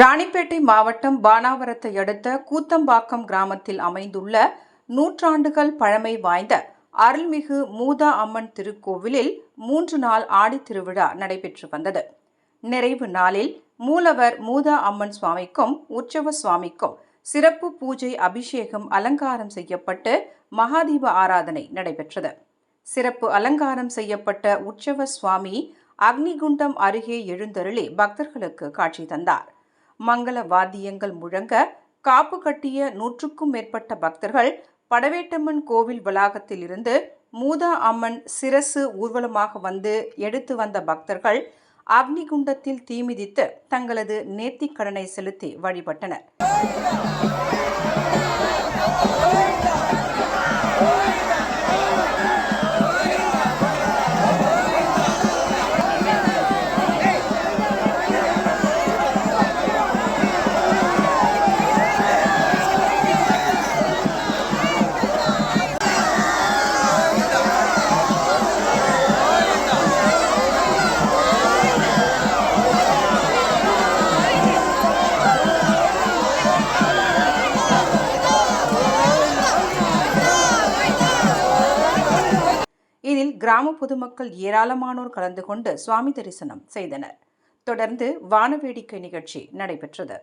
ராணிப்பேட்டை மாவட்டம் பானாவரத்தை அடுத்த கூத்தம்பாக்கம் கிராமத்தில் அமைந்துள்ள நூற்றாண்டுகள் பழமை வாய்ந்த அருள்மிகு மூதா அம்மன் திருக்கோவிலில் மூன்று நாள் ஆடித்திருவிழா நடைபெற்று வந்தது. நிறைவு நாளில் மூலவர் மூதா அம்மன் சுவாமிக்கும் உற்சவ சுவாமிக்கும் சிறப்பு பூஜை அபிஷேகம் அலங்காரம் செய்யப்பட்டு மகாதீப ஆராதனை நடைபெற்றது. சிறப்பு அலங்காரம் செய்யப்பட்ட உற்சவ சுவாமி அக்னிகுண்டம் அருகே எழுந்தருளி பக்தர்களுக்கு காட்சி தந்தார். மங்கள வாத்தியங்கள் முழங்க காப்பு கட்டிய நூற்றுக்கும் மேற்பட்ட பக்தர்கள் படவேட்டம்மன் கோவில் வளாகத்தில் இருந்து மூதா அம்மன் சிரசு ஊர்வலமாக வந்து எடுத்து வந்த பக்தர்கள் அக்னிகுண்டத்தில் தீமிதித்து தங்களது நேர்த்திக் கடனை செலுத்தி வழிபட்டனர். கிராம பொதுமக்கள் ஏராளமானோர் கலந்து கொண்டு சுவாமி தரிசனம் செய்தனர். தொடர்ந்து வானவேடிக்கை நிகழ்ச்சி நடைபெற்றது.